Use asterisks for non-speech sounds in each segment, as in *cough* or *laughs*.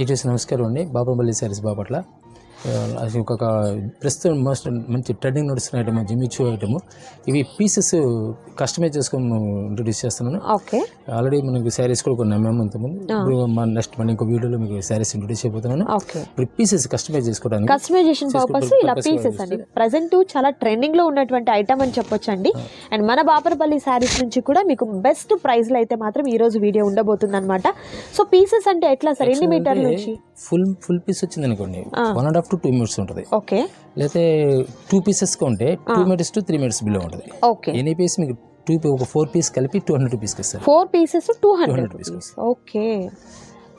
ETS నమస్కారం అండి. బాపంపల్లి సారీస్ బాపట్ల. అది ఒక ప్రస్తుతం మోస్ట్ మంచి ట్రెండింగ్ నడుస్తున్న ఐటమ్ జిమిచూ ఐటమ్ ఇవి పీసెస్ కస్టమైజ్ చేసుకొని ఇంట్రొడ్యూస్ చేస్తున్నాను. ఓకే ఆల్రెడీ మనకి శారీస్ కూడా కొన్ని అమ్మాము ఇంతకుముందు. ఇప్పుడు మన నెక్స్ట్ మన ఇంకో వీడియోలో మీకు శారీస్ ఇంట్రొడ్యూస్ చేయబోతున్నాను. ఓకే ఇప్పుడు పీసెస్ కస్టమైజ్ చేసుకోవడానికి కస్టమైజేషన్ పర్పస్ ఇలా పీసెస్ అండి. ప్రజెంట్ చాలా ట్రెండింగ్లో ఉన్నటువంటి ఐటమ్ అని చెప్పొచ్చు అండి అండ్ మన బాపరపల్లి శారీస్ నుంచి కూడా మీకు బెస్ట్ ప్రైస్లో అయితే మాత్రం ఈ రోజు వీడియో ఉండబోతుంది అనమాట సో పీసెస్ అంటే ఎట్లా సార్? ఎన్ని మీటర్ల నుంచి? ఫుల్ ఫుల్ పీస్ వచ్చింది అనుకోండి. One and half to two minutes ఉంటుంది. ఓకే లేకపోతే టూ పీసెస్గా ఉంటే two minutes to three minutes below ఉంటుంది. ఓకే ఎనీ పీస్ మీకు టూ ఒక ఫోర్ పీస్ కలిపి టూ హండ్రెడ్ రూపీస్కి ఇస్తారు. Four pieces two hundred. Rupees okay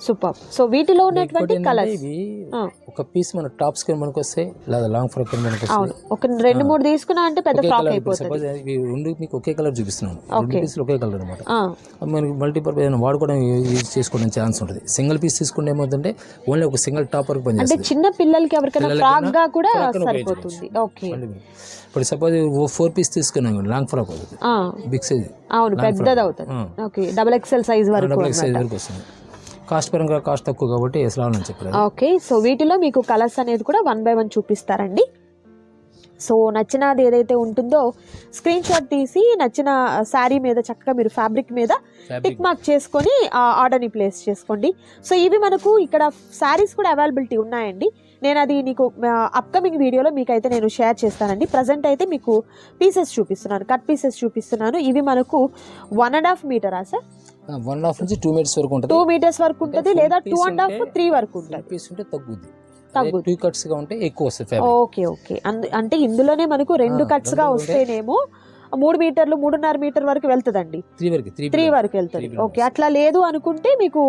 super so వీటిలో ఉన్నటువంటి కలర్స్ ఒక పీస్ మన టాప్స్ కింద మనకు వస్తాయి లేదా లాంగ్ ఫ్రాక్ కింద మనకు అవును. ఒక రెండు మూడు తీసుకున్నా అంటే పెద్ద ఫ్రాక్ అయిపోతుంది. సపోజ్ ఇవి రెండు మీకు ఒకే కలర్ చూపిస్తున్నాను. రెండు పీసులు ఒకే కలర్ అనమాట మనకి మల్టీపర్పస్ ఏదైనా వాడుకోవడం యూజ్ చేసుకోవడం ఛాన్స్ ఉంటుంది. సింగిల్ పీస్ తీసుకుంటే ఏమవుతుందంటే ఓన్లీ ఒక సింగిల్ టాప్ వరకు అంటే పనిచేస్తుంది చిన్న పిల్లలకి ఎవరికైనా ఫ్రాక్గా కూడా సరిపోతుంది. ఓకే ఇప్పుడు సపోజ్ ఫోర్ పీస్ తీసుకున్నాం లాంగ్ ఫ్రాక్ అవుతుంది. ఆ, బిగ్ సైజ్ అవును పెద్దది అవుతుంది ఓకే డబుల్ ఎక్స్ఎల్ సైజ్ వరకు డబుల్ సైజ్ వరకు వస్తుంది. కాస్ట్ పరంగా కాస్ట్ తక్కువ కాబట్టి అసలు అని చెప్పలేదు. ఓకే సో వీటిలో మీకు కలర్స్ అనేది కూడా వన్ బై వన్ చూపిస్తారండి. సో నచ్చినది ఏదైతే ఉంటుందో స్క్రీన్ షాట్ తీసి నచ్చిన శారీ మీద చక్కగా మీరు ఫ్యాబ్రిక్ మీద టిక్ మార్క్ చేసుకొని ఆర్డర్ని ప్లేస్ చేసుకోండి. సో ఇవి మనకు ఇక్కడ శారీస్ కూడా అవైలబిలిటీ ఉన్నాయండి. నేను అది నీకు అప్కమింగ్ వీడియోలో మీకైతే నేను షేర్ చేస్తానండి. ప్రజెంట్ అయితే మీకు పీసెస్ చూపిస్తున్నాను కట్ పీసెస్ చూపిస్తున్నాను. ఇవి మనకు వన్ అండ్ హాఫ్ మీటరా సార్ వన్ హాఫ్ నుంచి టూ మినిట్స్ వరకు ఉంటుంది. టూ మీటర్స్ వరకు ఉంటుంది లేదా టూ అండ్ హాఫ్ త్రీ వరకు ఉంటుంది. పీస్ ఉంటే తగ్గుద్ది. టూ కట్స్గా ఉంటే ఎక్కువ వస్తుంది ఓకే ఓకే. అంటే ఇందులోనే మనకు రెండు కట్స్గా వస్తేనేమో మూడు మీటర్లు మూడున్నర మీటర్ వరకు వెళ్తుందండి. త్రీ వరకు త్రీ వరకు వెళ్తుంది. ఓకే అట్లా లేదు అనుకుంటే మీకు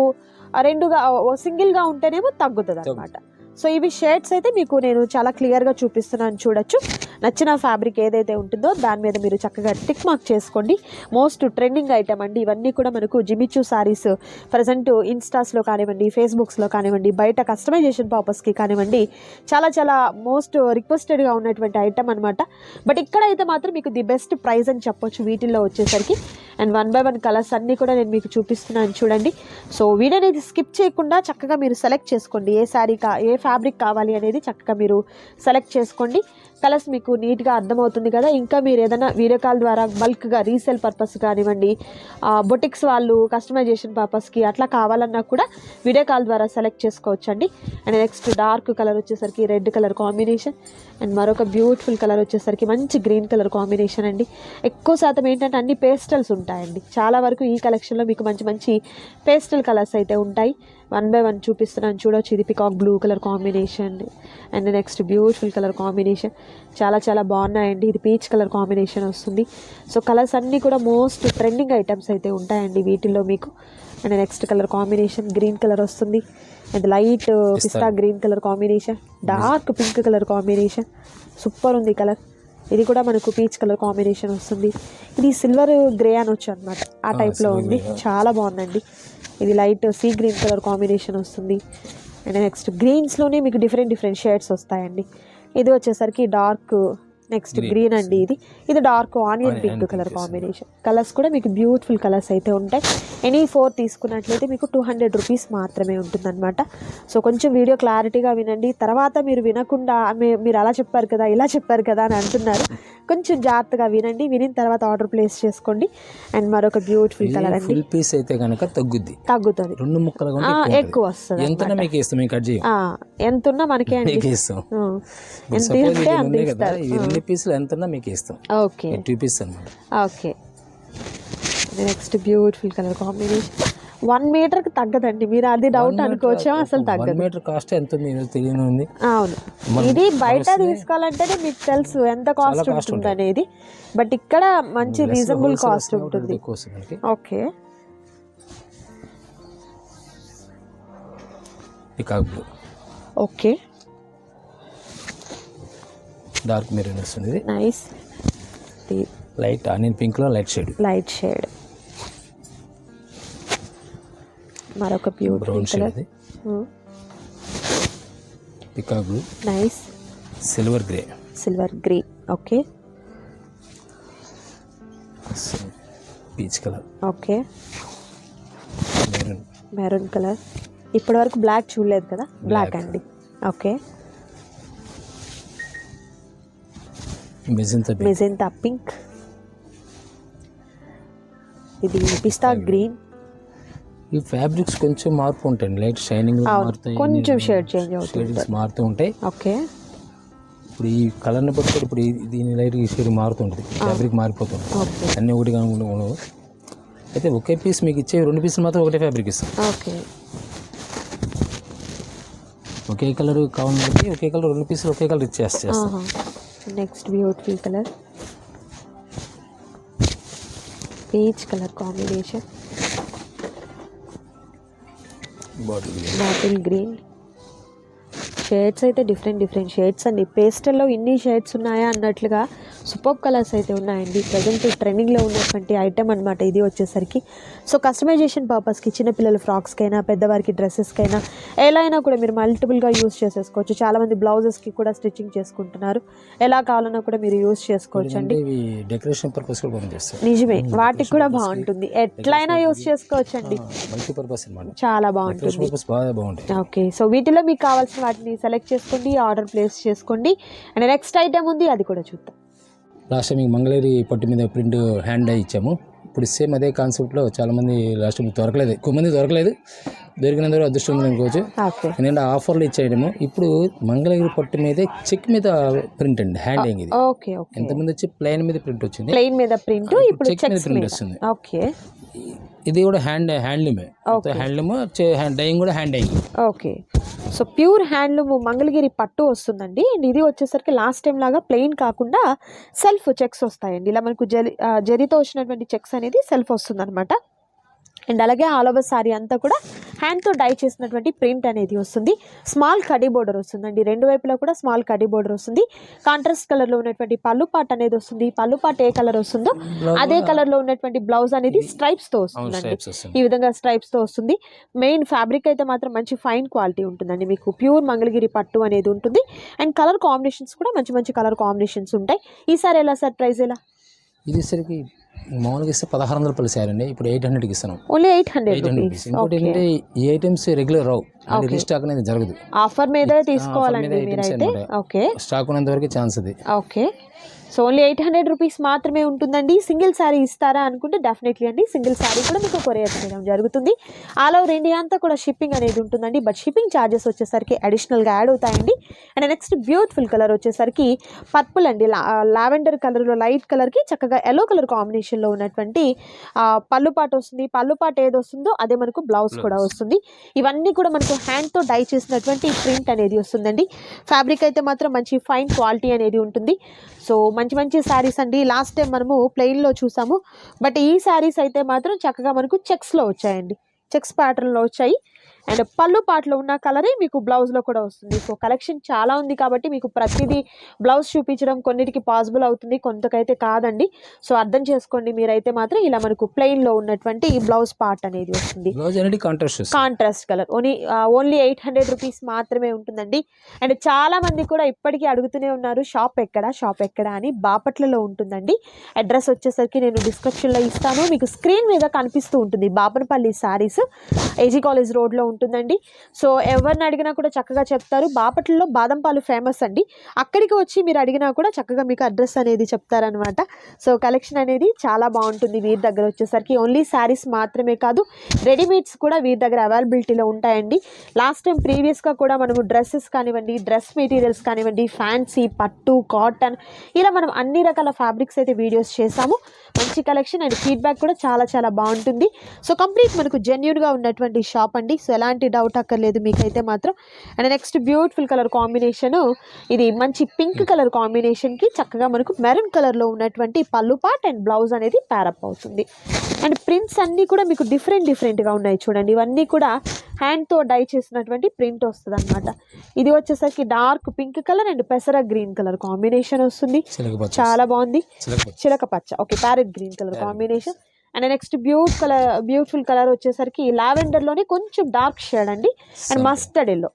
రెండుగా సింగిల్గా ఉంటేనేమో తగ్గుతుంది అనమాట సో ఇవి షేడ్స్ అయితే మీకు నేను చాలా క్లియర్గా చూపిస్తున్నాను చూడొచ్చు. నచ్చిన ఫ్యాబ్రిక్ ఏదైతే ఉంటుందో దాని మీద మీరు చక్కగా టిక్ మార్క్ చేసుకోండి. మోస్ట్ ట్రెండింగ్ ఐటమ్ అండి. ఇవన్నీ కూడా మనకు జిమిచూ సారీస్ ప్రజెంట్ ఇన్స్టాస్లో కానివ్వండి ఫేస్బుక్స్లో కానివ్వండి బయట కస్టమైజేషన్ పర్పస్కి కానివ్వండి చాలా చాలా మోస్ట్ రిక్వెస్టెడ్గా ఉన్నటువంటి ఐటమ్ అనమాట బట్ ఇక్కడ అయితే మాత్రం మీకు ది బెస్ట్ ప్రైస్ అని చెప్పొచ్చు వీటిల్లో వచ్చేసరికి. And one by one colours అన్నీ కూడా నేను మీకు చూపిస్తున్నాను చూడండి. సో వీడియోని స్కిప్ చేయకుండా చక్కగా మీరు సెలెక్ట్ చేసుకోండి. ఏ శారీ కా ఏ ఫ్యాబ్రిక్ కావాలి అనేది చక్కగా మీరు సెలెక్ట్ చేసుకోండి. కలర్స్ మీకు నీట్గా అర్థమవుతుంది కదా. ఇంకా మీరు ఏదైనా వీడియో కాల్ ద్వారా బల్క్గా రీసేల్ పర్పస్ కానివ్వండి బొటిక్స్ వాళ్ళు కస్టమైజేషన్ పర్పస్కి అట్లా కావాలన్నా కూడా వీడియో కాల్ ద్వారా సెలెక్ట్ చేసుకోవచ్చు అండి అండ్ నెక్స్ట్ డార్క్ కలర్ వచ్చేసరికి రెడ్ కలర్ కాంబినేషన్ అండ్ మరొక బ్యూటిఫుల్ కలర్ వచ్చేసరికి మంచి గ్రీన్ కలర్ కాంబినేషన్ అండి. ఎక్కువ శాతం ఏంటంటే అన్ని పేస్టల్స్ ఉంటాయండి. చాలా వరకు ఈ కలెక్షన్లో మీకు మంచి మంచి పేస్టల్ కలర్స్ అయితే ఉంటాయి. వన్ బై వన్ చూపిస్తున్నాను చూడొచ్చు ఇది peacock blue colour combination and next beautiful colour combination చాలా చాలా బాగున్నాయండి. ఇది పీచ్ కలర్ కాంబినేషన్ వస్తుంది. సో కలర్స్ అన్నీ కూడా మోస్ట్ ట్రెండింగ్ ఐటమ్స్ అయితే ఉంటాయండి వీటిల్లో మీకు. And next colour combination green colour వస్తుంది. And light pista green colour combination dark pink colour combination super ఉంది కలర్ ఇది కూడా మనకు పీచ్ కలర్ కాంబినేషన్ వస్తుంది. ఇది సిల్వర్ గ్రే అనొచ్చు అనమాట ఆ టైప్లో ఉంది. చాలా బాగుందండి. ఇది light sea green colour combination వస్తుంది. అండ్ నెక్స్ట్ గ్రీన్స్లోనే మీకు డిఫరెంట్ డిఫరెంట్ షేడ్స్ వస్తాయండి. ఇది వచ్చేసరికి డార్క్ నెక్స్ట్ గ్రీన్ అండి ఇది. ఇది dark onion pink colour. Combination. Colours కూడా మీకు బ్యూటిఫుల్ కలర్స్ అయితే ఉంటాయి. ఎనీ ఫోర్ తీసుకున్నట్లయితే మీకు టూ హండ్రెడ్ రూపీస్ మాత్రమే ఉంటుందన్నమాట. సో కొంచెం వీడియో క్లారిటీగా వినండి. తర్వాత మీరు వినకుండా "మీ- మీరు అలా చెప్పారు కదా ఇలా చెప్పారు కదా అని అంటున్నారు. కొంచెం జాగ్రత్తగా వినండి. వినిన తర్వాత ఆర్డర్ ప్లేస్ చేసుకోండి. అండ్ మరొక బ్యూటిఫుల్ కలర్ అండి. ఫుల్ పీస్ అయితే కనుక తగ్గుద్ది. తగ్గుతుంది. రెండు ఉంటే ఎక్కువ వస్తుంది ఎంత మీకు ఇస్తాం కట్ చేయం. ఎంత ఉన్నా మనకే అండి. ఎంత అంత ఇస్తారు. రెండు పీసులు ఎంత మీకు ఇస్తాం. ఓకే టూ పీస్ అనమాట okay next beautiful colour combination one మీటర్కి తగ్గదండి. మీరు అది డౌట్ అనుకోవచ్చా? అసలు తగ్గదు. మీటర్ కాస్ట్ ఎంత ఉంది? తెలియని ఉంది. అవును. ఇది బయట. తీసుకోవాలంటేనే మీకు తెలుసు ఎంత కాస్ట్ ఉంటుంది. అనేది. బట్ ఇక్కడ మంచి రీజనబుల్ కాస్ట్ ఉంటుంది. ఓకే ఓకే డార్క్ మెరూన్ వస్తుంది ఇది నైస్ లైట్ ఆనియన్ పింక్లో లైట్ షేడ్. Light shade. మరొక బ్యూటిఫుల్ బ్రౌన్ షేడ్ ఇది peacock blue. Nice. Silver grey. Silver green okay. Peach colour. Okay. Maroon. Maroon colour. ఇప్పటి వరకు బ్లాక్ చూడలేదు కదా? బ్లాక్. అండి. ఓకే. మెజింతా మెజెంటా పింక్ ఇది పిస్తా గ్రీన్ ఈ ఫ్యాబ్రిక్స్ కొంచెం మార్పు ఉంటాయండి లైట్ షైనింగ్ మారుతాయి. కొంచెం shade change అవుతుంది. మారుతూ ఉంటాయి. ఓకే. ఇప్పుడు ఈ కలర్ని బట్టి ఇప్పుడు దీని లైట్ ఈ షేడ్ మారుతుంటుంది. ఫ్యాబ్రిక్ మారిపోతుంది. అన్నీ ఒకటిగా ఉండవు. అయితే ఒకే పీస్ మీకు ఇచ్చే రెండు పీసులు మాత్రం ఒకటే ఫ్యాబ్రిక్ ఇస్తాం. ఓకే. ఒకే కలర్ కావాలంటే ఒకే కలర్ రెండు పీసులు ఒకే కలర్ ఇచ్చేస్తా. చేస్తాం next beautiful colour peach colour combination bottle bottle green shades అయితే డిఫరెంట్ డిఫరెంట్ షేడ్స్ అండి పేస్టల్లో ఇన్ని షేడ్స్ ఉన్నాయా అన్నట్లుగా సూపర్ కలర్స్ అయితే ఉన్నాయండి. ప్రజెంట్ ట్రెండింగ్లో ఉన్నటువంటి ఐటమ్ అనమాట ఇది వచ్చేసరికి. సో కస్టమైజేషన్ పర్పస్కి చిన్నపిల్లల ఫ్రాక్స్కైనా పెద్దవారికి డ్రెస్సెస్కైనా ఎలా అయినా కూడా మీరు మల్టిపుల్గా యూస్ చేసేసుకోవచ్చు. చాలామంది బ్లౌజెస్కి కూడా స్టిచ్చింగ్ చేసుకుంటున్నారు. ఎలా కావాలన్నా కూడా మీరు యూస్ చేసుకోవచ్చు అండి. డెకరేషన్ పర్పస్ కూడా నిజమే. వాటికి కూడా బాగుంటుంది. ఎట్లయినా యూస్ చేసుకోవచ్చు అండి అనమాట చాలా బాగుంటుంది. డెకరేషన్ పర్పస్ బాగా బాగుంటాయి. ఓకే. సో వీటిలో మీకు కావాల్సిన వాటిని సెలెక్ట్ చేసుకోండి ఆర్డర్ ప్లేస్ చేసుకోండి. అండ్ నెక్స్ట్ ఐటమ్ ఉంది అది కూడా చూద్దాం. లాస్ట్ టైం మీకు మంగళగిరి పట్టు మీద ప్రింట్ హ్యాండ్ ఇచ్చాము. ఇప్పుడు సేమ్ అదే కాన్సెప్ట్లో చాలామంది లాస్ట్ టైం దొరకలేదు. ఎక్కువ మంది దొరకలేదు. దొరికినంత వరకు అదృష్టం ఉంది అనుకోవచ్చు. నేను ఆఫర్లు ఇచ్చేయడము. ఇప్పుడు మంగళగిరి పట్టు మీదే చెక్ మీద ప్రింట్ అండి హ్యాండింగ్ ఇది ఎంతమంది వచ్చి ప్లెయిన్ మీద ప్రింట్ వచ్చింది? ప్లెయిన్ మీద ప్రింట్ ఇప్పుడు చెక్ మీద ప్రింట్ వస్తుంది. ఓకే. ఇది కూడా హ్యాండ్ హ్యాండ్లూమే. హ్యాండ్లూమ్ డైయింగ్ కూడా hand dyeing. Okay. So pure handloom Mangalagiri పట్టు వస్తుందండి. అండ్ ఇది వచ్చేసరికి లాస్ట్ టైం లాగా ప్లెయిన్ కాకుండా సెల్ఫ్ చెక్స్ వస్తాయండి. ఇలా మనకు జరి జరీతో వచ్చినటువంటి చెక్స్ అనేది సెల్ఫ్ వస్తుందన్నమాట. అండ్ అలాగే ఆల్ ఓవర్ సారీ అంతా కూడా హ్యాండ్తో డై చేసినటువంటి ప్రింట్ అనేది వస్తుంది. స్మాల్ కడీ బోర్డర్ వస్తుందండి. రెండు వైపులా కూడా స్మాల్ కడీ బోర్డర్ వస్తుంది. కాంట్రాస్ట్ కలర్లో ఉన్నటువంటి పళ్ళు పాట్ అనేది వస్తుంది. పళ్ళు పాట్ ఏ కలర్ వస్తుందో అదే కలర్లో ఉన్నటువంటి బ్లౌజ్ అనేది స్ట్రైప్స్తో వస్తుందండి. ఈ విధంగా స్ట్రైప్స్తో వస్తుంది. మెయిన్ ఫ్యాబ్రిక్ అయితే మాత్రం మంచి ఫైన్ క్వాలిటీ ఉంటుందండి. మీకు ప్యూర్ మంగళగిరి పట్టు అనేది ఉంటుంది. అండ్ కలర్ కాంబినేషన్స్ కూడా మంచి మంచి కలర్ కాంబినేషన్స్ ఉంటాయి. ఈసారి ఎలా సార్ ప్రైస్ ఎలా? ఇది సరికి మామూలుగా ఇస్తే పదహారు వందల రూపాయలు శారీ అండి ఇప్పుడు ఎయిట్ హండ్రెడ్కి ఇస్తున్నాం only eight hundred eight hundred rupees. ఇంకోటి ఏంటంటే ఈ ఐటమ్స్ రెగ్యులర్ రావు. అంటే రీస్టాక్ అనేది జరగదు. ఆఫర్ మీద తీసుకోవాలండి మీరైతే. ఓకే. స్టాక్ ఉన్నంత వరకు ఛాన్స్ అది. Okay. So only eight hundred rupees మాత్రమే ఉంటుందండి. సింగిల్ శారీ ఇస్తారా అనుకుంటే డెఫినెట్లీ అండి. సింగిల్ శారీ కూడా మీకు కొరియర్ చేయడం జరుగుతుంది. ఆల్ ఓవర్ ఇండియా అంతా కూడా షిప్పింగ్ అనేది ఉంటుందండి. బట్ షిప్పింగ్ ఛార్జెస్ వచ్చేసరికి అడిషనల్గా యాడ్ అవుతాయండి. అండ్ నెక్స్ట్ బ్యూటిఫుల్ కలర్ వచ్చేసరికి పర్పుల్ అండి. లావెండర్ కలర్లో లైట్ కలర్కి చక్కగా ఎల్లో కలర్ కాంబినేషన్లో ఉన్నటువంటి పళ్ళు పాట వస్తుంది. పళ్ళు పాట ఏది వస్తుందో అదే మనకు బ్లౌజ్ కూడా వస్తుంది. ఇవన్నీ కూడా మనకు హ్యాండ్తో డై చేసినటువంటి ప్రింట్ అనేది వస్తుందండి. ఫ్యాబ్రిక్ అయితే మాత్రం మంచి ఫైన్ క్వాలిటీ అనేది ఉంటుంది. సో మంచి మంచి శారీస్ అండి. లాస్ట్ టైం మనము ప్లెయిన్లో చూసాము. బట్ ఈ శారీస్ అయితే మాత్రం చక్కగా మనకు చెక్స్లో వచ్చాయండి. చెక్స్ ప్యాటర్న్లో వచ్చాయి. అండ్ పళ్ళు పాటలో ఉన్న కలరే మీకు బ్లౌజ్లో కూడా వస్తుంది. సో కలెక్షన్ చాలా ఉంది కాబట్టి మీకు ప్రతిదీ బ్లౌజ్ చూపించడం కొన్నిటికి పాసిబుల్ అవుతుంది కొంతకైతే కాదండి. సో అర్థం చేసుకోండి మీరైతే మాత్రం ఇలా మనకు ప్లెయిన్లో ఉన్నటువంటి ఈ బ్లౌజ్ పార్ట్ అనేది వస్తుంది. Contrast colour only only eight hundred rupees మాత్రమే ఉంటుందండి. అండ్ చాలా మంది కూడా ఇప్పటికీ అడుగుతూనే ఉన్నారు షాప్ ఎక్కడ? షాప్ ఎక్కడ? అని బాపట్లలో ఉంటుందండి. అడ్రస్ వచ్చేసరికి నేను డిస్క్రిప్షన్లో ఇస్తాను. మీకు స్క్రీన్ మీద కనిపిస్తూ ఉంటుంది బాపనపల్లి శారీస్. ఏజీ కాలేజ్ రోడ్లో ఉంటుందండి. సో ఎవరిని అడిగినా కూడా చక్కగా చెప్తారు. బాపట్లలో బాదం పాలు ఫేమస్ అండి. అక్కడికి వచ్చి మీరు అడిగినా కూడా చక్కగా మీకు అడ్రస్ అనేది చెప్తారనమాట. సో కలెక్షన్ అనేది చాలా బాగుంటుంది వీరి దగ్గర వచ్చేసరికి. ఓన్లీ శారీస్ మాత్రమే కాదు రెడీమేడ్స్ కూడా వీరి దగ్గర అవైలబిలిటీలో ఉంటాయండి. లాస్ట్ టైం ప్రీవియస్గా కూడా మనము డ్రెస్సెస్ కానివ్వండి డ్రెస్ మెటీరియల్స్ కానివ్వండి ఫ్యాన్సీ పట్టు కాటన్ ఇలా మనం అన్ని రకాల ఫ్యాబ్రిక్స్ అయితే వీడియోస్ చేసాము మంచి కలెక్షన్ అండ్ ఫీడ్బ్యాక్ కూడా చాలా చాలా బాగుంటుంది. సో కంప్లీట్ మనకు జెన్యున్గా ఉన్నటువంటి షాప్ అండి. సో ఎలాంటి డౌట్ అక్కర్లేదు మీకైతే మాత్రం. And next beautiful colour combination ఇది మంచి పింక్ కలర్ కాంబినేషన్కి చక్కగా మనకు మెరూన్ కలర్లో ఉన్నటువంటి పళ్ళు పార్ట్ అండ్ బ్లౌజ్ అనేది ప్యారప్ అవుతుంది. అండ్ ప్రింట్స్ అన్నీ కూడా మీకు డిఫరెంట్ డిఫరెంట్గా ఉన్నాయి చూడండి. ఇవన్నీ కూడా హ్యాండ్తో డై చేసినటువంటి ప్రింట్ వస్తుంది అనమాట ఇది వచ్చేసరికి డార్క్ పింక్ కలర్ అండ్ పెసర గ్రీన్ కలర్ కాంబినేషన్ వస్తుంది. చాలా బాగుంది. చిలక పచ్చ. Okay parrot green colour combination and next beaut colour beautiful colour వచ్చేసరికి లావెండర్లోనే కొంచెం డార్క్ షేడ్ అండి. And mustard yellow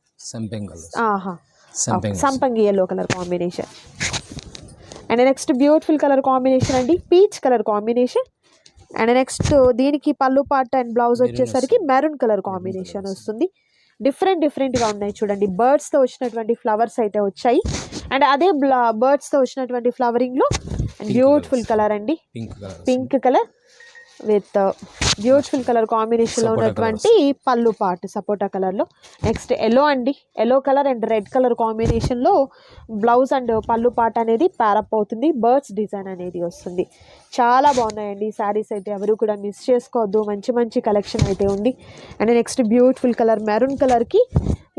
సంపెంగ్ yellow colour combination. And next beautiful colour combination అండి. Peach colour combination. And next దీనికి పళ్ళు పాట అండ్ బ్లౌజ్ వచ్చేసరికి maroon colour combination వస్తుంది. డిఫరెంట్ డిఫరెంట్గా ఉన్నాయి చూడండి. బర్డ్స్తో వచ్చినటువంటి ఫ్లవర్స్ అయితే వచ్చాయి. అండ్ అదే బర్డ్స్తో వచ్చినటువంటి ఫ్లవరింగ్లో బ్యూటిఫుల్ కలర్ అండి. Pink colour with beautiful colour కాంబినేషన్లో ఉన్నటువంటి పళ్ళు పార్ట్ సపోటా కలర్లో నెక్స్ట్ ఎల్లో అండి. Yellow colour and red colour కాంబినేషన్లో బ్లౌజ్ అండ్ పళ్ళు పార్ట్ అనేది ప్యారప్ అవుతుంది. బర్డ్స్ డిజైన్ అనేది వస్తుంది. చాలా బాగున్నాయండి. శారీస్ అయితే ఎవరు కూడా మిస్ చేసుకోవద్దు. మంచి మంచి కలెక్షన్ అయితే ఉంది. And next beautiful colour maroon కలర్కి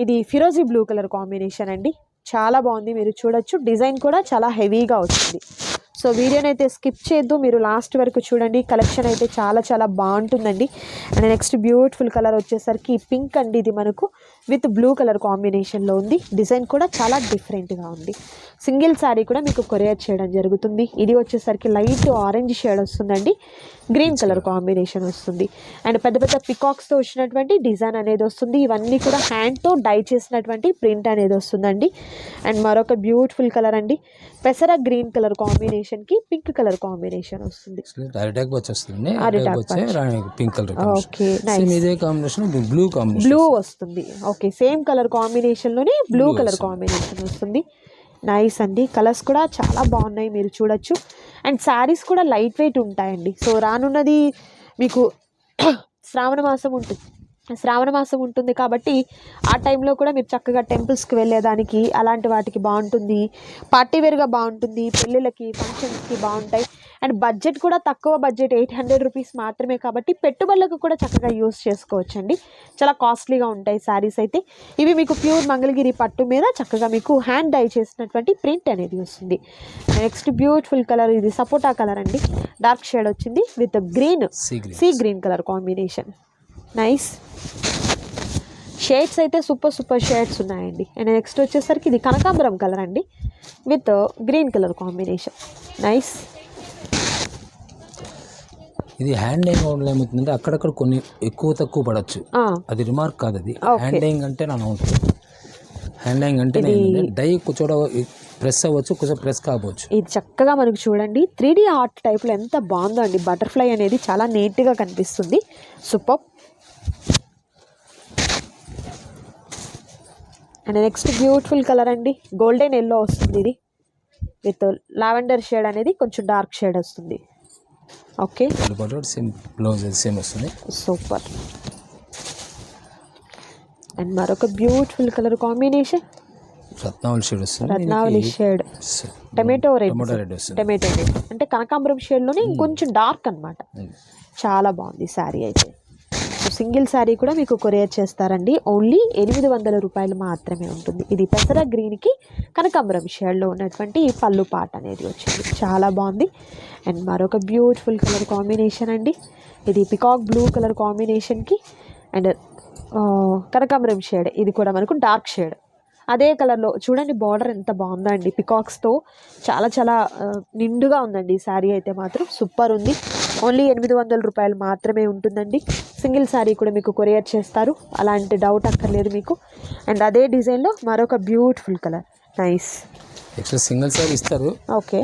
ఇది ఫిరోజీ బ్లూ కలర్ కాంబినేషన్ అండి. చాలా బాగుంది. మీరు చూడొచ్చు. డిజైన్ కూడా చాలా హెవీగా వచ్చింది. సో వీడియోని అయితే స్కిప్ చేయొద్దు మీరు లాస్ట్ వరకు చూడండి. కలెక్షన్ అయితే చాలా చాలా బాగుంటుందండి. అండ్ నెక్స్ట్ బ్యూటిఫుల్ కలర్ వచ్చేసరికి పింక్ అండి ఇది మనకు. విత్ బ్లూ కలర్ కాంబినేషన్లో ఉంది. డిజైన్ కూడా చాలా డిఫరెంట్గా ఉంది. సింగిల్ శారీ కూడా మీకు కొరియర్ చేయడం జరుగుతుంది. ఇది వచ్చేసరికి లైట్ ఆరెంజ్ షేడ్ వస్తుందండి. గ్రీన్ కలర్ కాంబినేషన్ వస్తుంది. అండ్ పెద్ద పెద్ద పికాక్స్తో వచ్చినటువంటి డిజైన్ అనేది వస్తుంది. ఇవన్నీ కూడా హ్యాండ్తో డై చేసినటువంటి ప్రింట్ అనేది వస్తుందండి. అండ్ మరొక బ్యూటిఫుల్ కలర్ అండి. పెసర గ్రీన్ కలర్ కాంబినేషన్ కాంబినేషన్కి పింక్ కలర్ కాంబినేషన్ వస్తుంది. అరిటాక్ వచ్చేస్తుంది పింక్ కలర్ ఓకే ఇదే కాంబినేషన్ బ్లూ కాంబినేషన్ బ్లూ వస్తుంది. ఓకే సేమ్ కలర్ కాంబినేషన్లోనే బ్లూ కలర్ కాంబినేషన్ వస్తుంది. నైస్ అండి. కలర్స్ కూడా చాలా బాగున్నాయి మీరు చూడొచ్చు. అండ్ శారీస్ కూడా లైట్ వెయిట్ ఉంటాయండి. సో రానున్నది మీకు *coughs* శ్రావణ మాసం ఉంటుంది. శ్రావణ మాసం ఉంటుంది కాబట్టి ఆ టైంలో కూడా మీరు చక్కగా టెంపుల్స్కి వెళ్ళేదానికి అలాంటి వాటికి బాగుంటుంది. పార్టీ వేర్గా బాగుంటుంది. పెళ్ళిళ్ళకి ఫంక్షన్స్కి బాగుంటాయి. అండ్ బడ్జెట్ కూడా తక్కువ బడ్జెట్ ఎయిట్ హండ్రెడ్ రూపీస్ మాత్రమే కాబట్టి పెట్టుబడులకు కూడా చక్కగా యూస్ చేసుకోవచ్చండి. చాలా కాస్ట్లీగా ఉంటాయి శారీస్ అయితే. ఇవి మీకు ప్యూర్ మంగళగిరి పట్టు మీద చక్కగా మీకు హ్యాండ్ డై చేసినటువంటి ప్రింట్ అనేది వస్తుంది. నెక్స్ట్ బ్యూటిఫుల్ కలర్ ఇది సపోటా కలర్ అండి. డార్క్ షేడ్ వచ్చింది with green sea green sea green colour combination. Nice shades అయితే సూపర్ సూపర్ షేడ్స్ ఉన్నాయండి. అండ్ నెక్స్ట్ వచ్చేసరికి ఇది కనకాంబరం కలర్ అండి. With green colour combination nice ఇది హ్యాండ్ హైంగ్ వల్ల ఏమవుతుందంటే అక్కడక్కడ కొన్ని ఎక్కువ తక్కువ పడవచ్చు అది రిమార్క్ కాదు అది. హ్యాండ్ హైంగ్ అంటే నా ఉంటుంది హ్యాండ్ హైంగ్ అంటే డై కూర్చోడ ప్రెస్ అవ్వచ్చు కొంచెం ప్రెస్ కావచ్చు ఇది చక్కగా మనకు చూడండి. త్రీ డి ఆర్ట్ టైప్లో ఎంత బాగుందో అండి. బటర్ఫ్లై అనేది చాలా నీట్గా కనిపిస్తుంది. Super and next beautiful colour అండి. గోల్డెన్ ఎల్లో వస్తుంది ఇది. విత్ లావెండర్ షేడ్ అనేది కొంచెం డార్క్ షేడ్ వస్తుంది. ఓకే సేమ్ బ్లౌజ్ సేమ్ వస్తుంది. సూపర్ అండ్ మరొక బ్యూటిఫుల్ కలర్ కాంబినేషన్ రత్నావళి షేడ్ వస్తుంది. రత్నావళి shade tomato red tomato red అంటే కనకాంబరం షేడ్లోనే ఇంకొంచెం డార్క్ అన్నమాట. చాలా బాగుంది శారీ అయితే. సింగిల్ శారీ కూడా మీకు కొరియర్ చేస్తారండి. ఓన్లీ ఎనిమిది వందల రూపాయలు మాత్రమే ఉంటుంది. ఇది పెసర గ్రీన్కి కనకాంబరం షేడ్లో ఉన్నటువంటి పళ్ళు పాట అనేది వచ్చింది. చాలా బాగుంది. అండ్ మరొక బ్యూటిఫుల్ కలర్ కాంబినేషన్ అండి. ఇది పికాక్ బ్లూ కలర్ కాంబినేషన్కి అండ్ కనకాంబరం షేడ్. ఇది కూడా మనకు డార్క్ షేడ్. అదే కలర్లో చూడండి బార్డర్ ఎంత బాగుందో అండి పికాక్స్తో చాలా చాలా నిండుగా ఉందండి. ఈ శారీ అయితే మాత్రం సూపర్ ఉంది. ఓన్లీ ఎనిమిది వందల రూపాయలు మాత్రమే ఉంటుందండి. సింగిల్ శారీ కూడా మీకు కొరియర్ చేస్తారు. అలాంటి డౌట్ అక్కర్లేదు మీకు. అండ్ అదే డిజైన్లో మరొక beautiful colour nice actual single sir ఇస్తారు. ఓకే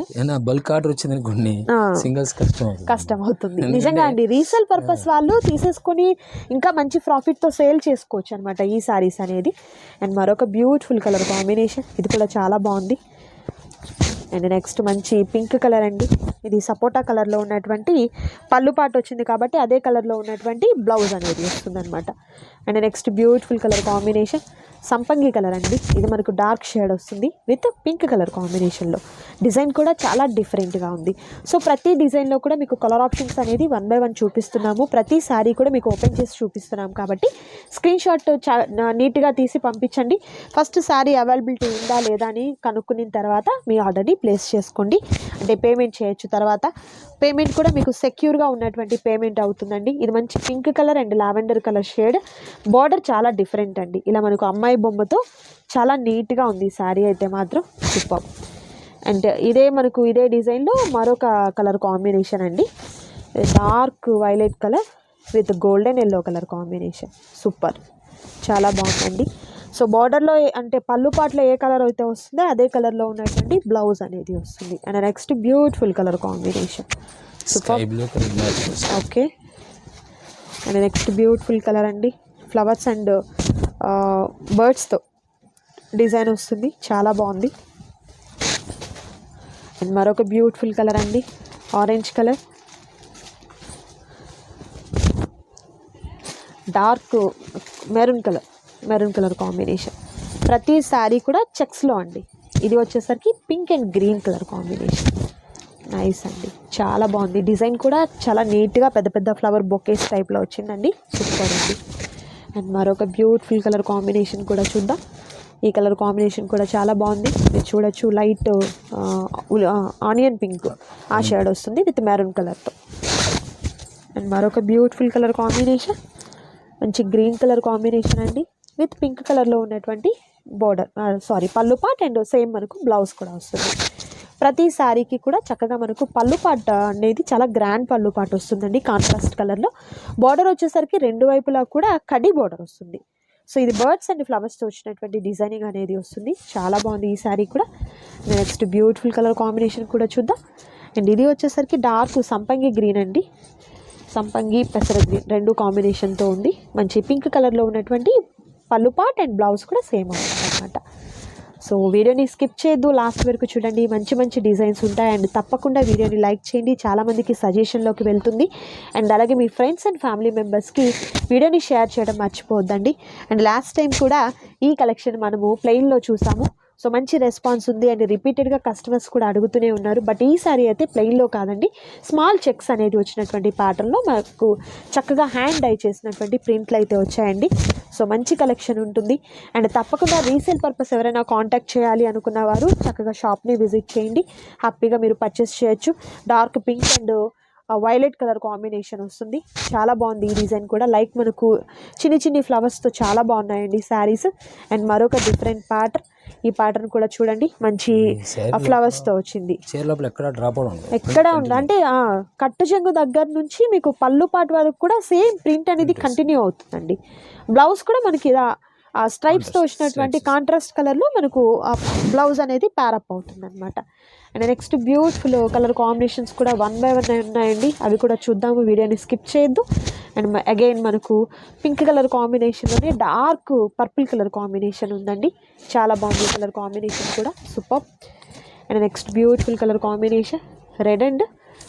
బల్క్ ఆర్డర్ వచ్చింది కొన్ని. సింగిల్స్ కష్టం అవుతుంది కష్టం అవుతుంది నిజంగా అండి రీసేల్ పర్పస్ వాళ్ళు తీసేసుకొని ఇంకా మంచి ప్రాఫిట్తో సేల్ చేసుకోవచ్చు అనమాట ఈ సారీస్ అనేది. అండ్ మరొక బ్యూటిఫుల్ కలర్ కాంబినేషన్ ఇది కూడా చాలా బాగుంది. అండ్ నెక్స్ట్ మంచి పింక్ కలర్ అండి. ఇది సపోటా కలర్లో ఉన్నటువంటి పళ్ళు పాటు వచ్చింది కాబట్టి అదే కలర్లో ఉన్నటువంటి బ్లౌజ్ అనేది వస్తుందన్నమాట. And next beautiful colour combination. సంపంగి కలర్ అండి ఇది మనకు డార్క్ షేడ్ వస్తుంది విత్ పింక్ కలర్ కాంబినేషన్లో. డిజైన్ కూడా చాలా డిఫరెంట్గా ఉంది. సో ప్రతి డిజైన్లో కూడా మీకు కలర్ ఆప్షన్స్ అనేది వన్ బై వన్ చూపిస్తున్నాము. ప్రతి శారీ కూడా మీకు ఓపెన్ చేసి చూపిస్తున్నాము కాబట్టి స్క్రీన్ షాట్ చా నీట్గా తీసి పంపించండి. ఫస్ట్ శారీ అవైలబిలిటీ ఉందా లేదా అని కనుక్కున్న తర్వాత మీ ఆర్డర్ని ప్లేస్ చేసుకోండి. అంటే పేమెంట్ చేయొచ్చు తర్వాత. పేమెంట్ కూడా మీకు సెక్యూర్గా ఉన్నటువంటి పేమెంట్ అవుతుందండి. ఇది మంచి pink colour and lavender colour shade border చాలా డిఫరెంట్ అండి. ఇలా మనకు అమ్మాయి బొమ్మతో చాలా నీట్గా ఉంది ఈ శారీ అయితే మాత్రం. సూపర్ అండ్ ఇదే మనకు ఇదే డిజైన్లో మరొక కలర్ కాంబినేషన్ అండి. Dark violet colour with golden yellow colour combination super చాలా బాగుందండి. సో బార్డర్లో అంటే పళ్ళు పాటలో ఏ కలర్ అయితే వస్తుందో అదే కలర్లో ఉన్నటువంటి బ్లౌజ్ అనేది వస్తుంది. And next beautiful colour combination match okay and next beautiful colour అండి. ఫ్లవర్స్ అండ్ బర్డ్స్తో డిజైన్ వస్తుంది. చాలా బాగుంది. అండ్ మరొక బ్యూటిఫుల్ కలర్ అండి. Orange colour dark maroon colour maroon colour combination. ప్రతి శారీ కూడా చెక్స్లో అండి. ఇది వచ్చేసరికి pink and green colour combination. Nice అండి. చాలా బాగుంది. డిజైన్ కూడా చాలా నీట్గా పెద్ద పెద్ద ఫ్లవర్ బొకేస్ టైప్లో వచ్చిందండి. సూపర్ అండి. అండ్ మరొక బ్యూటిఫుల్ కలర్ కాంబినేషన్ కూడా చూద్దాం. ఈ కలర్ కాంబినేషన్ కూడా చాలా బాగుంది. మీరు చూడొచ్చు లైట్ ఆనియన్ పింక్ ఆ షేడ్ వస్తుంది విత్ మెరూన్ కలర్తో. అండ్ మరొక బ్యూటిఫుల్ కలర్ కాంబినేషన్. మంచి గ్రీన్ కలర్ కాంబినేషన్ అండి. విత్ పింక్ కలర్లో ఉన్నటువంటి border sari pallu part and same మనకు బ్లౌజ్ కూడా వస్తుంది. ప్రతి శారీకి కూడా చక్కగా మనకు పళ్ళు అనేది చాలా గ్రాండ్ పళ్ళు పాట్ వస్తుందండి కాంట్రాస్ట్ కలర్లో బార్డర్ వచ్చేసరికి రెండు వైపులా కూడా కడి బార్డర్ వస్తుంది. సో ఇది బర్డ్స్ అండ్ ఫ్లవర్స్తో వచ్చినటువంటి డిజైనింగ్ అనేది వస్తుంది. చాలా బాగుంది ఈ శారీ కూడా. నెక్స్ట్ బ్యూటిఫుల్ కలర్ కాంబినేషన్ కూడా చూద్దాం. అండ్ ఇది వచ్చేసరికి డార్క్ సంపంగి గ్రీన్ అండి. సంపంగి పెసర గ్రీన్ రెండు కాంబినేషన్తో ఉంది. మంచి పింక్ కలర్లో ఉన్నటువంటి పళ్ళు పార్ట్ అండ్ బ్లౌజ్ కూడా సేమ్ అవుతుంది అనమాట సో వీడియోని స్కిప్ చేయొద్దు. లాస్ట్ వరకు చూడండి. మంచి మంచి డిజైన్స్ ఉంటాయి. అండ్ తప్పకుండా వీడియోని లైక్ చేయండి. చాలామందికి సజెషన్లోకి వెళ్తుంది. అండ్ అలాగే మీ ఫ్రెండ్స్ అండ్ ఫ్యామిలీ మెంబర్స్కి వీడియోని షేర్ చేయడం మర్చిపోవద్దండి. అండ్ లాస్ట్ టైం కూడా ఈ కలెక్షన్ మనము ప్లెయిన్లో చూసాము. సో మంచి రెస్పాన్స్ ఉంది అండ్ రిపీటెడ్గా కస్టమర్స్ కూడా అడుగుతూనే ఉన్నారు. బట్ ఈసారి అయితే ప్లెయిన్లో కాదండి స్మాల్ చెక్స్ అనేది వచ్చినటువంటి ప్యాటర్న్లో మాకు చక్కగా హ్యాండ్ డై చేసినటువంటి ప్రింట్లు అయితే వచ్చాయండి. సో మంచి కలెక్షన్ ఉంటుంది. అండ్ తప్పకుండా రీసేల్ పర్పస్ ఎవరైనా కాంటాక్ట్ చేయాలి అనుకున్న వారు చక్కగా షాప్ని విజిట్ చేయండి. హ్యాపీగా మీరు పర్చేస్ చేయొచ్చు. Dark pink and violet colour combination వస్తుంది. చాలా బాగుంది ఈ డిజైన్ కూడా. లైక్ మనకు చిన్ని చిన్ని ఫ్లవర్స్తో చాలా బాగున్నాయండి శారీస్. అండ్ మరొక డిఫరెంట్ ప్యాటర్న్ ఈ ప్యాటర్న్ కూడా చూడండి. మంచి శారీ ఫ్లవర్స్తో వచ్చింది. ఎక్కడ ఉంది అంటే ఆ, కట్టు చెంగు దగ్గర నుంచి మీకు పళ్ళు పాటు వరకు కూడా సేమ్ ప్రింట్ అనేది కంటిన్యూ అవుతుందండి. బ్లౌజ్ కూడా మనకి ఇలా ఆ స్ట్రైప్స్తో వచ్చినటువంటి కాంట్రాస్ట్ కలర్లో మనకు ఆ బ్లౌజ్ అనేది ప్యారప్ అవుతుంది అనమాట and next beautiful colour combinations కూడా వన్ బై వన్ ఉన్నాయండి. అవి కూడా చూద్దాము వీడియోని స్కిప్ చేయొద్దు. అండ్ అగైన్ మనకు పింక్ కలర్ కాంబినేషన్లోనే డార్క్ పర్పుల్ కలర్ కాంబినేషన్ ఉందండి. చాలా బాగుంది కలర్ కాంబినేషన్ కూడా super. And next beautiful colour combination red and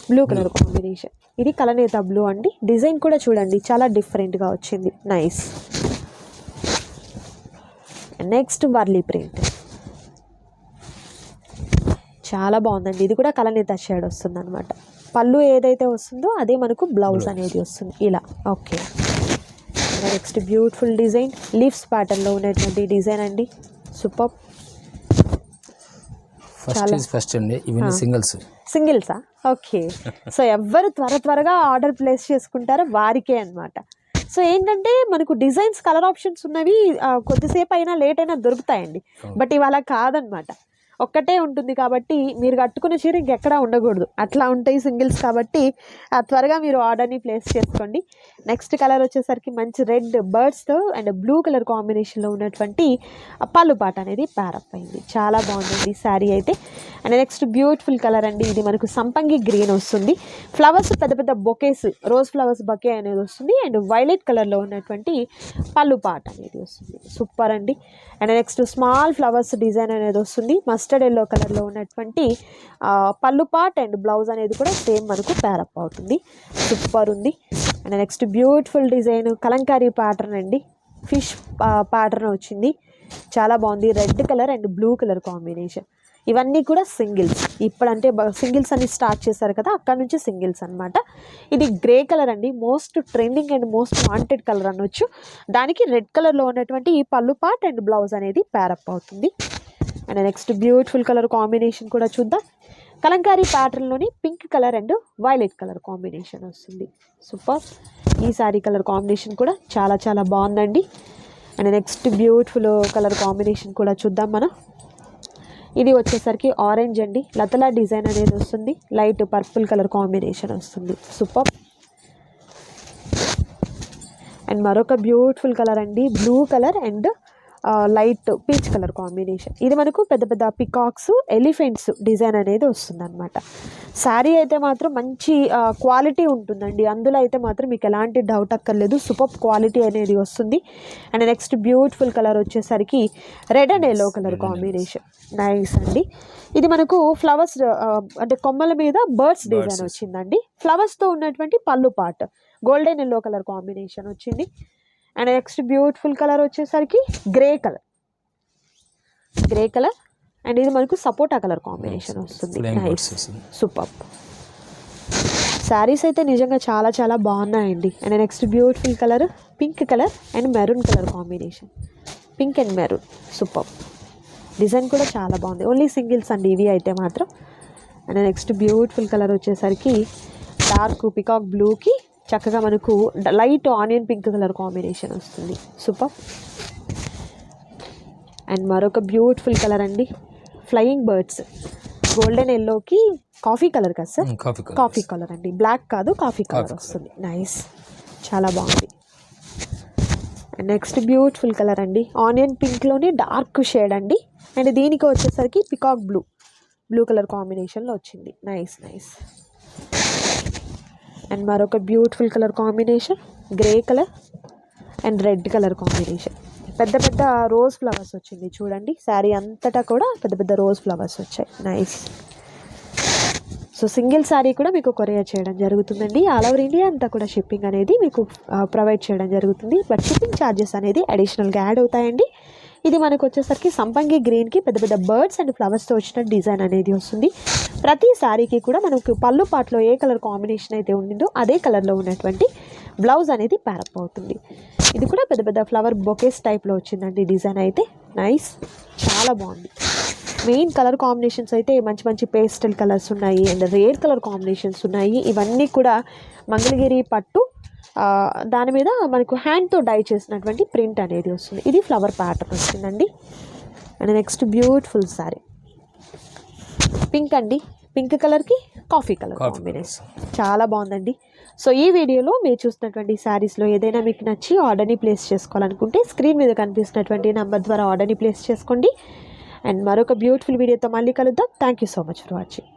blue colour combination. ఇది కలనేత బ్లూ అండి. డిజైన్ కూడా చూడండి చాలా డిఫరెంట్గా వచ్చింది. నైస్. Next Warli print. చాలా బాగుందండి. ఇది కూడా కలనేత షేడ్ వస్తుంది అనమాట పళ్ళు ఏదైతే వస్తుందో అదే మనకు బ్లౌజ్ అనేది వస్తుంది. ఇలా. Okay. Next beautiful design. Leaves ప్యాటర్న్లో ఉన్నటువంటి డిజైన్ అండి. సూపర్. ఫస్ట్ ఫస్ట్ అండి. ఇవన్నీ సింగిల్స్ సింగిల్సా? ఓకే. *laughs* సో ఎవ్వరు త్వర త్వరగా ఆర్డర్ ప్లేస్ చేసుకుంటారో వారికే అన్నమాట. సో ఏంటంటే మనకు డిజైన్స్ కలర్ ఆప్షన్స్ ఉన్నవి కొద్దిసేపు అయినా లేట్ అయినా దొరుకుతాయండి. బట్ ఇవాళ కాదనమాట ఒక్కటే ఉంటుంది కాబట్టి మీరు కట్టుకున్న చీర ఇంకెక్కడా ఉండకూడదు. అట్లా ఉంటాయి సింగిల్స్ కాబట్టి ఆ, త్వరగా మీరు ఆర్డర్ని ప్లేస్ చేసుకోండి. నెక్స్ట్ కలర్ వచ్చేసరికి మంచి రెడ్ బర్డ్స్తో అండ్ బ్లూ కలర్ కాంబినేషన్లో ఉన్నటువంటి ఆ పళ్ళు పాట అనేది ప్యారప్ అయింది చాలా బాగుందండి శారీ అయితే. అండ్ నెక్స్ట్ బ్యూటిఫుల్ కలర్ అండి ఇది మనకు సంపంగి గ్రీన్ వస్తుంది. ఫ్లవర్స్ పెద్ద పెద్ద బొకేస్ రోజ్ ఫ్లవర్స్ బొకే అనేది వస్తుంది. అండ్ వైలెట్ కలర్లో ఉన్నటువంటి పళ్ళు పాట అనేది వస్తుంది. సూపర్ అండి. And next small flowers design అనేది వస్తుంది. మస్ట్ మస్టర్డ్ ఎల్లో కలర్లో ఉన్నటువంటి పళ్ళు పాట్ అండ్ బ్లౌజ్ అనేది కూడా సేమ్ మనకు ప్యారప్ అవుతుంది. సూపర్ ఉంది. And next beautiful design Kalamkari pattern అండి. ఫిష్ ప్యాటర్న్ వచ్చింది. చాలా బాగుంది. Red colour and blue colour combination ఇవన్నీ కూడా సింగిల్స్ ఇప్పుడంటే సింగిల్స్ అని స్టార్ట్ చేశారు కదా అక్కడ నుంచి సింగిల్స్ అనమాట ఇది గ్రే కలర్ అండి. Most trending and most wanted colour అనొచ్చు. దానికి రెడ్ కలర్లో ఉన్నటువంటి ఈ పళ్ళు పార్ట్ అండ్ బ్లౌజ్ అనేది ప్యారప్ అవుతుంది. And next beautiful colour combination కూడా చూద్దాం. Kalamkari ప్యాటర్న్లోని pink colour and violet colour combination వస్తుంది. సూపర్. ఈ సారీ కలర్ కాంబినేషన్ కూడా చాలా చాలా బాగుందండి. And next beautiful colour combination కూడా చూద్దాం మనం. ఇది వచ్చేసరికి ఆరెంజ్ అండి. లతలా డిజైన్ అనేది వస్తుంది. లైట్ పర్పుల్ కలర్ కాంబినేషన్ వస్తుంది. సూపర్. అండ్ మరొక బ్యూటిఫుల్ కలర్ అండి. Blue colour and light peach colour combination. ఇది మనకు పెద్ద పెద్ద పికాక్స్ ఎలిఫెంట్స్ డిజైన్ అనేది వస్తుంది అనమాట శారీ అయితే మాత్రం మంచి క్వాలిటీ ఉంటుందండి. అందులో అయితే మాత్రం మీకు ఎలాంటి డౌట్ అక్కర్లేదు. సూపర్ క్వాలిటీ అనేది వస్తుంది. అండ్ నెక్స్ట్ బ్యూటిఫుల్ కలర్ వచ్చేసరికి red and yellow colour combination. Nice అండి. ఇది మనకు ఫ్లవర్స్ అంటే కొమ్మల మీద బర్డ్స్ డిజైన్ వచ్చిందండి. ఫ్లవర్స్తో ఉన్నటువంటి pallu part. Golden yellow colour combination వచ్చింది. అండ్ నెక్స్ట్ బ్యూటిఫుల్ కలర్ వచ్చేసరికి grey colour. Grey colour and ఇది మనకు సపోటా కలర్ కాంబినేషన్ వస్తుంది. సూపర్ శారీస్ అయితే నిజంగా చాలా చాలా బాగున్నాయండి. And next beautiful colour pink colour and maroon colour combination. Pink and maroon super design కూడా చాలా బాగుంది. ఓన్లీ సింగిల్స్ అండి ఇవి అయితే మాత్రం. అండ్ నెక్స్ట్ బ్యూటిఫుల్ కలర్ వచ్చేసరికి డార్క్ పికాక్ బ్లూకి చక్కగా మనకు light onion pink colour combination వస్తుంది. సూపర్. అండ్ మరొక బ్యూటిఫుల్ కలర్ అండి. Flying birds. గోల్డెన్ ఎల్లోకి కాఫీ కలర్ కదా సార్? Coffee colour. అండి. బ్లాక్ కాదు కాఫీ కలర్ వస్తుంది. నైస్. చాలా బాగుంది. అండ్ నెక్స్ట్ బ్యూటిఫుల్ కలర్ అండి. ఆనియన్ పింక్లోని డార్క్ షేడ్ అండి. అండ్ దీనికి వచ్చేసరికి పికాక్ బ్లూ. బ్లూ కలర్ కాంబినేషన్లో వచ్చింది. Nice nice. అండ్ మరొక beautiful colour combination grey colour and red colour combination పెద్ద పెద్ద రోజ్ ఫ్లవర్స్ వచ్చింది చూడండి. శారీ అంతటా కూడా పెద్ద పెద్ద రోజ్ ఫ్లవర్స్ వచ్చాయి. నైస్ సో సింగిల్ శారీ కూడా మీకు కొరియర్ చేయడం జరుగుతుందండి. ఆల్ ఓవర్ ఇండియా అంతా కూడా షిప్పింగ్ అనేది మీకు uh, ప్రొవైడ్ చేయడం జరుగుతుంది. బట్ షిప్పింగ్ ఛార్జెస్ అనేది అడిషనల్గా యాడ్ అవుతాయండి. ఇది మనకు వచ్చేసరికి సంపంగి గ్రీన్కి పెద్ద పెద్ద బర్డ్స్ అండ్ ఫ్లవర్స్తో వచ్చిన డిజైన్ అనేది వస్తుంది. ప్రతి శారీకి కూడా మనకు పళ్ళు పాటలో ఏ కలర్ కాంబినేషన్ అయితే ఉండిందో అదే కలర్లో ఉన్నటువంటి బ్లౌజ్ అనేది ప్యారప్ అవుతుంది. ఇది కూడా పెద్ద పెద్ద ఫ్లవర్ బొకేస్ టైప్లో వచ్చిందండి డిజైన్ అయితే. నైస్ చాలా బాగుంది. మెయిన్ కలర్ కాంబినేషన్స్ అయితే మంచి మంచి పేస్టల్ కలర్స్ ఉన్నాయి అండ్ రేర్ కలర్ కాంబినేషన్స్ ఉన్నాయి. ఇవన్నీ కూడా మంగళగిరి పట్టు దాని మీద మనకు హ్యాండ్తో డై చేసినటువంటి ప్రింట్ అనేది వస్తుంది. ఇది ఫ్లవర్ ప్యాటర్న్ వస్తుందండి. And next beautiful sari pink అండి. పింక్ కలర్కి కాఫీ కలర్ కాంబినేషన్. చాలా బాగుందండి. సో ఈ వీడియోలో మీరు చూసినటువంటి శారీస్లో ఏదైనా మీకు నచ్చి ఆర్డర్ని ప్లేస్ చేసుకోవాలనుకుంటే స్క్రీన్ మీద కనిపిస్తున్నటువంటి నెంబర్ ద్వారా ఆర్డర్ని ప్లేస్ చేసుకోండి. అండ్ మరొక బ్యూటిఫుల్ వీడియోతో మళ్ళీ కలుద్దాం. Thank you so much for watching.